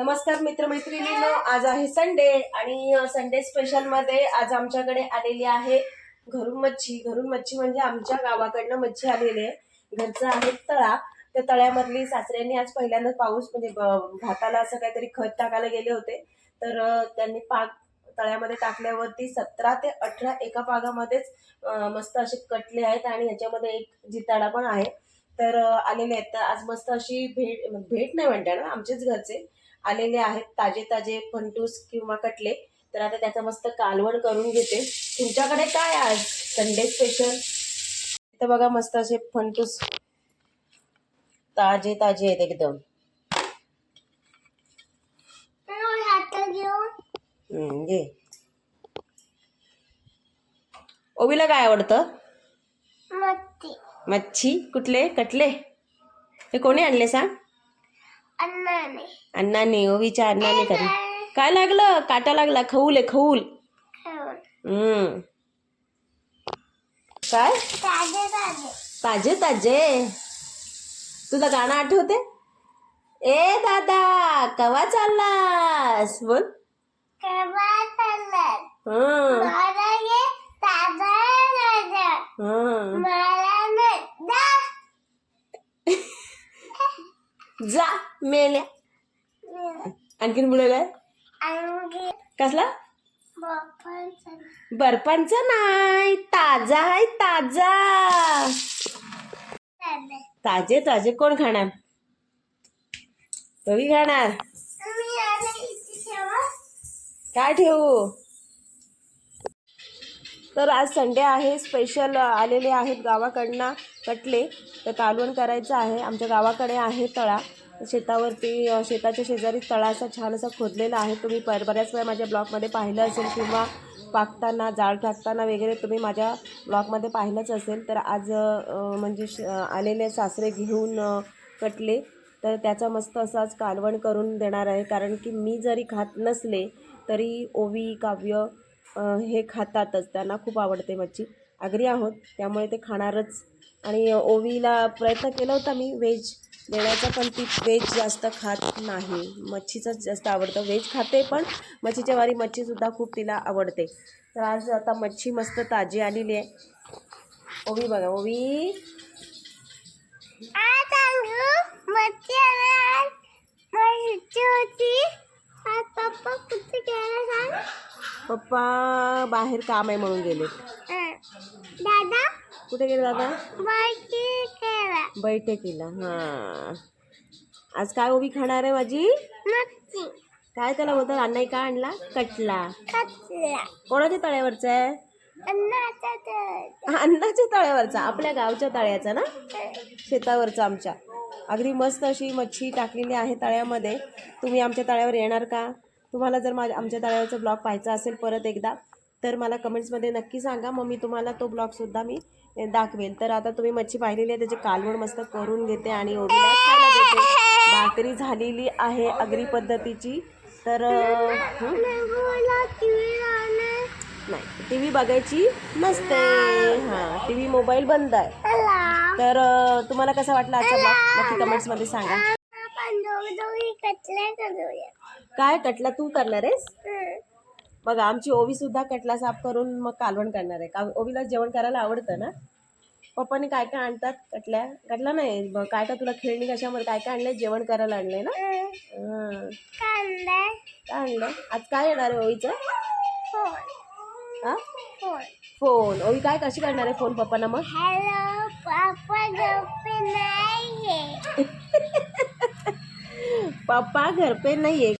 नमस्कार मित्रमैत्रिणींनो आज आहे संडे आणि संडे स्पेशलमध्ये आज आमच्याकडे आलेली आहे घरून मच्छी. घरून मच्छी म्हणजे आमच्या गावाकडनं मच्छी आलेली आहे. घरचं आहे तळा. त्या तळ्यामधली सासऱ्यांनी आज पहिल्यांदा पाऊस म्हणजे भाताला असं काहीतरी खत टाकायला गेले होते. तर त्यांनी पाक तळ्यामध्ये टाकल्यावरती सतरा ते अठरा एका पागामध्येच मस्त असे कटले आहेत आणि ह्याच्यामध्ये एक जिताडा पण आहे. तर आलेले आहेत. तर आज मस्त अशी भेट भेट नाही म्हणता ना आमचेच घरचे. आलेले आहेत ताजे ताजे फंटूस किंवा कटले. तर आता त्याचं मस्त कालवण करून घेते. तुमच्याकडे काय आज? संडे स्पेशल इथं बघा मस्त असे फंटूस ताजे ताजे आहेत एकदम. घे. ओबीला काय आवडतं? मच्छी? कुठले? कटले? हे कोणी आणले सांग? अण्णाने. ओवीच्या अण्णाने करी. काय लागलं? काटा लागला. खऊल आहे खऊल. हम्म. काय? ताजे ताजे. तुला गाणं आठवते? ए दादा कवा चाललास? बोल. हं, हं. जा मेल्या. आणखीन पुढे काय? कसला? बर्फांचा नाही. ताजा आहे ताजा. ताजे ताजे कोण खाणार? तुम्ही खाणार. काय ठेवू? तर आज संडे आहे. स्पेशल आलेले आहेत गावाकडनं कटले. तर कालवण करायचं आहे. आमच्या गावाकडे आहे तळा. शेतावरती शेताच्या शेजारी तळा असा छान असा खोदलेला आहे. तुम्ही पर बऱ्याच वेळा माझ्या ब्लॉगमध्ये पाहिलं असेल किंवा पाकताना जाळ टाकताना वगैरे तुम्ही माझ्या ब्लॉगमध्ये पाहिलंच असेल. तर आज म्हणजे श आलेले सासरे घेऊन कटले. तर त्याचा मस्त असाच आज कालवण करून देणार आहे. कारण की मी जरी खात नसले तरी ओवी काव्य हे खातातच. त्यांना खूप आवडते मच्छी. आगरी आहोत. त्यामुळे ते खाणारच. आणि ओवीला प्रयत्न केला होता मी व्हेज देण्याचा पण ती व्हेज जास्त खात नाही. मच्छीचंच जास्त आवडतं. व्हेज खाते पण मच्छीच्या वारी मच्छीसुद्धा खूप तिला आवडते. तर आज आता मच्छी मस्त ताजी आलेली आहे. ओवी बघा. ओवी. पप्पा बाहेर काम आहे म्हणून गेले. दादा? कुठे गेले दादा? बाकी केला. बैठकीला हां. आज काय ओवी खाणार आहे माझी? मच्छी. काय त्याला बोलतात? अण्णाई का आणला? कटला. कोणाच्या तळ्यावरचा आहे? अन्नाच्या तळ्यावरचा आपल्या गावच्या तळ्याचा ना? शेतावरचा आमच्या. अगदी मस्त अशी मच्छी टाकलेली आहे तळ्यामध्ये. तुम्ही आमच्या तळ्यावर येणार का? तुम्हाला जर माझ्या आमच्या तळ्यावरचा ब्लॉग पाहायचा असेल परत एकदा तर मला कमेंट्समध्ये नक्की सांगा. मग मी तुम्हाला तो ब्लॉगसुद्धा मी दाखवेल. तर आता तुम्ही मच्छी पाहिलेली आहे त्याची कालवण मस्त करून घेते आणि ओढीला खायला देते. भाकरी झालेली आहे अग्री पद्धतीची. तर नाही टी व्ही बघायची नसते. हां टी व्ही मोबाईल बंद आहे. तर तुम्हाला कसा वाटला आजचा ब्लॉग? नक्की कमेंट्समध्ये सांगा. काय कटला तू करणार आहेस. बघा आमची ओवी सुद्धा कटला साफ करून मग कालवण करणार आहे. का ओवीला जेवण करायला आवडतं ना? पप्पाने काय काय आणतात कटल्या? कटला नाही काय काय तुला खेळणी कशामध्ये काय काय आणलंय? जेवण करायला आणलंय ना? काय आणलं? आज काय येणार आहे ओवीचं? फोन. हां? ओवी काय कशी करणार आहे फोन पप्पांना मग? पप्पा घर पे नाही आहे